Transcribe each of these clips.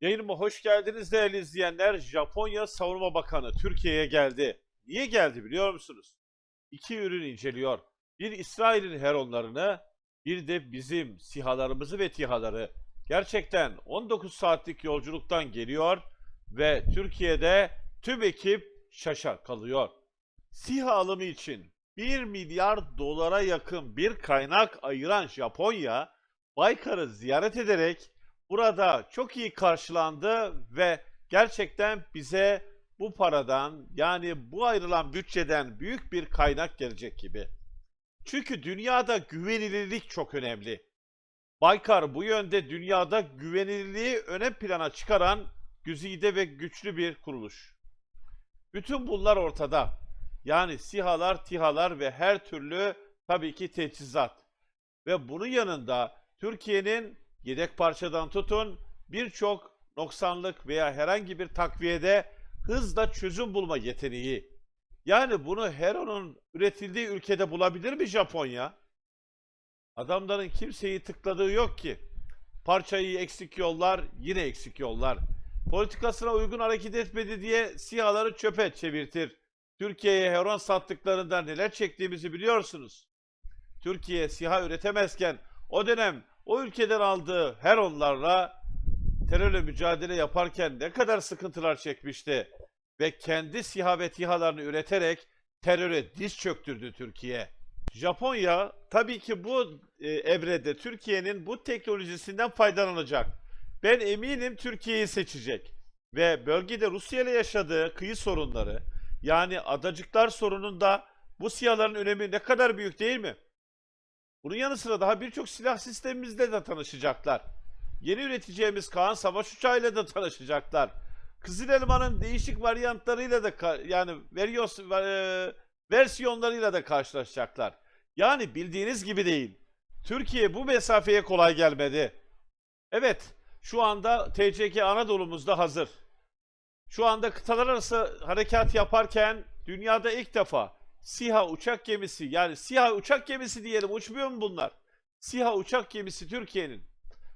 Yayınıma hoş geldiniz değerli izleyenler. Japonya Savunma Bakanı Türkiye'ye geldi. Niye geldi biliyor musunuz? İki ürün inceliyor. Bir İsrail'in heronlarını, bir de bizim sihalarımızı ve tihaları. Gerçekten 19 saatlik yolculuktan geliyor ve Türkiye'de tüm ekip şaşa kalıyor. SİHA alımı için 1 milyar dolara yakın bir kaynak ayıran Japonya, Baykar'ı ziyaret ederek burada çok iyi karşılandı ve gerçekten bize bu paradan yani bu ayrılan bütçeden büyük bir kaynak gelecek gibi. Çünkü dünyada güvenilirlik çok önemli. Baykar bu yönde dünyada güvenilirliği öne plana çıkaran güzide ve güçlü bir kuruluş. Bütün bunlar ortada. Yani sihalar, tihalar ve her türlü tabii ki teçhizat. Ve bunun yanında Türkiye'nin yedek parçadan tutun birçok noksanlık veya herhangi bir takviyede hızla çözüm bulma yeteneği. Yani bunu Hero'nun üretildiği ülkede bulabilir mi Japonya? Adamların kimseyi tıkladığı yok ki. Parçayı eksik yollar, yine eksik yollar. Politikasına uygun hareket etmedi diye sihaları çöpe çevirtir. Türkiye'ye Heron sattıklarında neler çektiğimizi biliyorsunuz. Türkiye siha üretemezken o dönem o ülkeden aldığı Heronlarla terörle mücadele yaparken ne kadar sıkıntılar çekmişti ve kendi siha ve tihalarını üreterek teröre diz çöktürdü Türkiye. Japonya tabii ki bu e, evrede Türkiye'nin bu teknolojisinden faydalanacak. Ben eminim Türkiye'yi seçecek ve bölgede Rusya ile yaşadığı kıyı sorunları yani adacıklar sorununda bu sihaların önemi ne kadar büyük değil mi? Bunun yanı sıra daha birçok silah sistemimizle de tanışacaklar. Yeni üreteceğimiz Kaan savaş uçağıyla da tanışacaklar. Kızıl Elma'nın değişik varyantlarıyla da yani veriyoruz, e, versiyonlarıyla da karşılaşacaklar. Yani bildiğiniz gibi değil. Türkiye bu mesafeye kolay gelmedi. Evet, şu anda TCK Anadolu'muzda hazır. Şu anda kıtalar arası harekat yaparken dünyada ilk defa SİHA uçak gemisi yani SİHA uçak gemisi diyelim uçmuyor mu bunlar? SİHA uçak gemisi Türkiye'nin.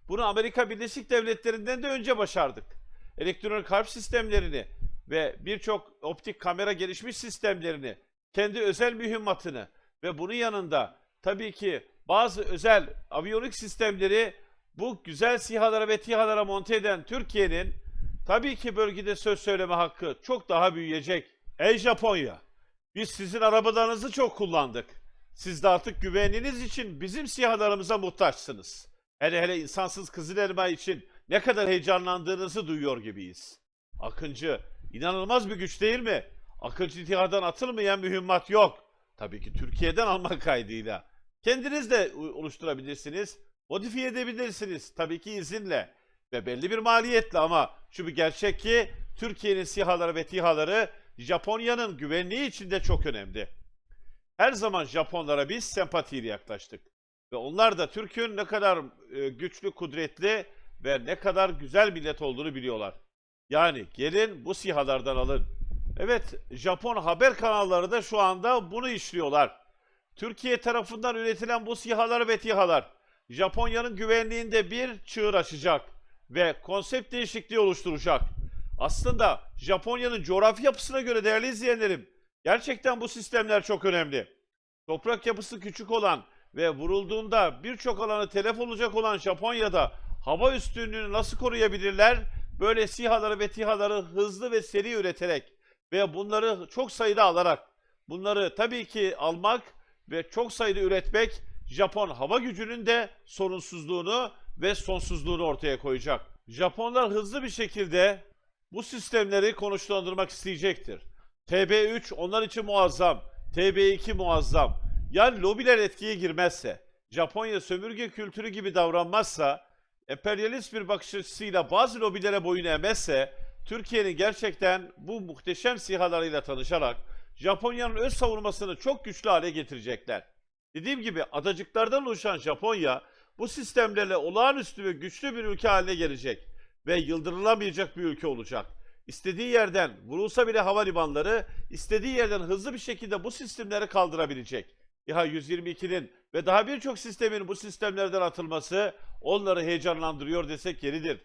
Bunu Amerika Birleşik Devletleri'nden de önce başardık. Elektronik harp sistemlerini ve birçok optik kamera gelişmiş sistemlerini, kendi özel mühimmatını ve bunun yanında tabii ki bazı özel aviyonik sistemleri bu güzel SİHA'lara ve TİHA'lara monte eden Türkiye'nin tabii ki bölgede söz söyleme hakkı çok daha büyüyecek. Ey Japonya! Biz sizin arabalarınızı çok kullandık. Siz de artık güvenliğiniz için bizim sihalarımıza muhtaçsınız. Hele hele insansız Kızıl Elma için ne kadar heyecanlandığınızı duyuyor gibiyiz. Akıncı, inanılmaz bir güç değil mi? Akıncı tihadan atılmayan mühimmat yok. Tabii ki Türkiye'den almak kaydıyla. Kendiniz de oluşturabilirsiniz, modifiye edebilirsiniz. Tabii ki izinle ve belli bir maliyetle ama şu bir gerçek ki Türkiye'nin sihaları ve tihaları Japonya'nın güvenliği için de çok önemli. Her zaman Japonlara biz sempatiyle yaklaştık. Ve onlar da Türk'ün ne kadar e, güçlü, kudretli ve ne kadar güzel millet olduğunu biliyorlar. Yani gelin bu sihalardan alın. Evet, Japon haber kanalları da şu anda bunu işliyorlar. Türkiye tarafından üretilen bu sihalar ve tihalar Japonya'nın güvenliğinde bir çığır açacak ve konsept değişikliği oluşturacak. Aslında Japonya'nın coğrafi yapısına göre değerli izleyenlerim, gerçekten bu sistemler çok önemli. Toprak yapısı küçük olan ve vurulduğunda birçok alanı telef olacak olan Japonya'da hava üstünlüğünü nasıl koruyabilirler? Böyle sihaları ve tihaları hızlı ve seri üreterek ve bunları çok sayıda alarak bunları tabii ki almak ve çok sayıda üretmek Japon hava gücünün de sorunsuzluğunu ve sonsuzluğunu ortaya koyacak. Japonlar hızlı bir şekilde bu sistemleri konuşlandırmak isteyecektir. TB3 onlar için muazzam, TB2 muazzam. Yani lobiler etkiye girmezse, Japonya sömürge kültürü gibi davranmazsa, emperyalist bir bakış açısıyla bazı lobilere boyun eğmezse, Türkiye'nin gerçekten bu muhteşem sihalarıyla tanışarak Japonya'nın öz savunmasını çok güçlü hale getirecekler. Dediğim gibi adacıklardan oluşan Japonya bu sistemlerle olağanüstü ve güçlü bir ülke haline gelecek ve yıldırılamayacak bir ülke olacak. İstediği yerden vurulsa bile havalimanları istediği yerden hızlı bir şekilde bu sistemleri kaldırabilecek. İHA 122'nin ve daha birçok sistemin bu sistemlerden atılması onları heyecanlandırıyor desek yeridir.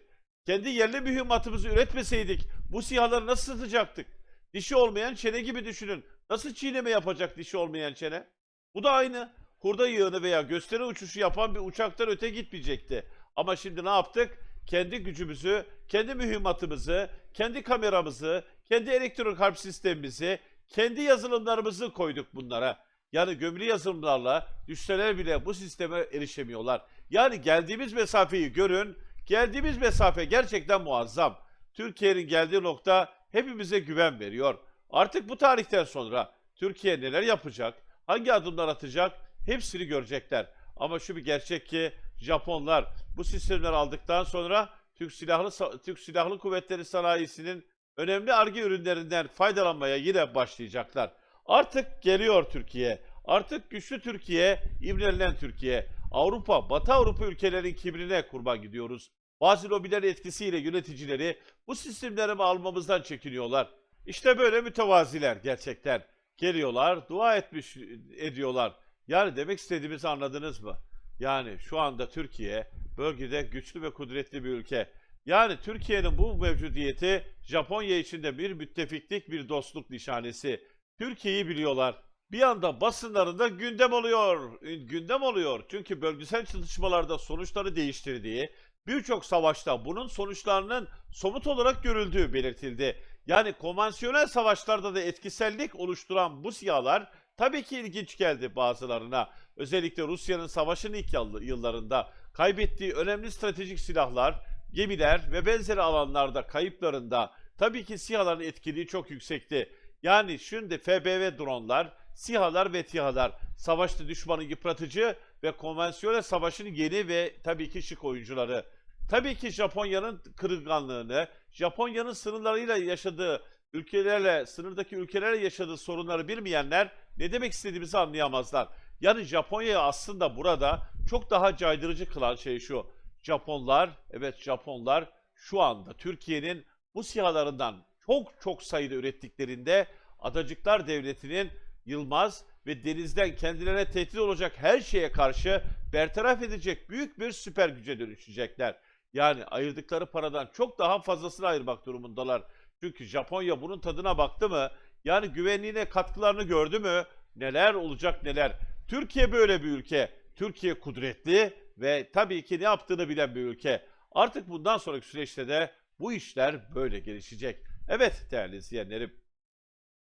kendi yerli mühimmatımızı üretmeseydik bu sihaları nasıl satacaktık? Dişi olmayan çene gibi düşünün. Nasıl çiğneme yapacak dişi olmayan çene? Bu da aynı. Hurda yığını veya gösteri uçuşu yapan bir uçaktan öte gitmeyecekti. Ama şimdi ne yaptık? Kendi gücümüzü, kendi mühimmatımızı, kendi kameramızı, kendi elektronik harp sistemimizi, kendi yazılımlarımızı koyduk bunlara. Yani gömülü yazılımlarla düşseler bile bu sisteme erişemiyorlar. Yani geldiğimiz mesafeyi görün. Geldiğimiz mesafe gerçekten muazzam. Türkiye'nin geldiği nokta hepimize güven veriyor. Artık bu tarihten sonra Türkiye neler yapacak, hangi adımlar atacak hepsini görecekler. Ama şu bir gerçek ki Japonlar bu sistemleri aldıktan sonra Türk Silahlı Türk Silahlı Kuvvetleri sanayisinin önemli arge ürünlerinden faydalanmaya yine başlayacaklar. Artık geliyor Türkiye. Artık güçlü Türkiye, ivmelenen Türkiye. Avrupa, Batı Avrupa ülkelerinin kibrine kurban gidiyoruz. Bazı lobilerin etkisiyle yöneticileri bu sistemleri almamızdan çekiniyorlar. İşte böyle mütevaziler gerçekten. Geliyorlar, dua etmiş ediyorlar. Yani demek istediğimizi anladınız mı? Yani şu anda Türkiye bölgede güçlü ve kudretli bir ülke. Yani Türkiye'nin bu mevcudiyeti Japonya için de bir müttefiklik, bir dostluk nişanesi. Türkiye'yi biliyorlar. Bir anda basınlarında gündem oluyor. Gündem oluyor. Çünkü bölgesel çatışmalarda sonuçları değiştirdiği, birçok savaşta bunun sonuçlarının somut olarak görüldüğü belirtildi. Yani konvansiyonel savaşlarda da etkisellik oluşturan bu siyalar tabii ki ilginç geldi bazılarına. Özellikle Rusya'nın savaşın ilk yıllarında kaybettiği önemli stratejik silahlar, gemiler ve benzeri alanlarda kayıplarında tabii ki SİHA'ların etkiliği çok yüksekti. Yani şimdi FBV dronlar, SİHA'lar ve TİHA'lar savaşta düşmanı yıpratıcı ve konvansiyonel savaşın yeni ve tabii ki şık oyuncuları. Tabii ki Japonya'nın kırılganlığını, Japonya'nın sınırlarıyla yaşadığı ülkelerle, sınırdaki ülkelerle yaşadığı sorunları bilmeyenler ne demek istediğimizi anlayamazlar. Yani Japonya'yı aslında burada çok daha caydırıcı kılan şey şu. Japonlar, evet Japonlar şu anda Türkiye'nin bu sihalarından çok çok sayıda ürettiklerinde Adacıklar Devleti'nin Yılmaz ve denizden kendilerine tehdit olacak her şeye karşı bertaraf edecek büyük bir süper güce dönüşecekler. Yani ayırdıkları paradan çok daha fazlasını ayırmak durumundalar. Çünkü Japonya bunun tadına baktı mı? Yani güvenliğine katkılarını gördü mü? Neler olacak neler. Türkiye böyle bir ülke. Türkiye kudretli ve tabii ki ne yaptığını bilen bir ülke. Artık bundan sonraki süreçte de bu işler böyle gelişecek. Evet değerli izleyenlerim.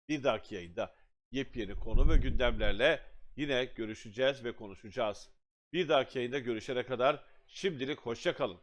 Bir dahaki yayında yepyeni konu ve gündemlerle yine görüşeceğiz ve konuşacağız. Bir dahaki yayında görüşene kadar şimdilik hoşça kalın.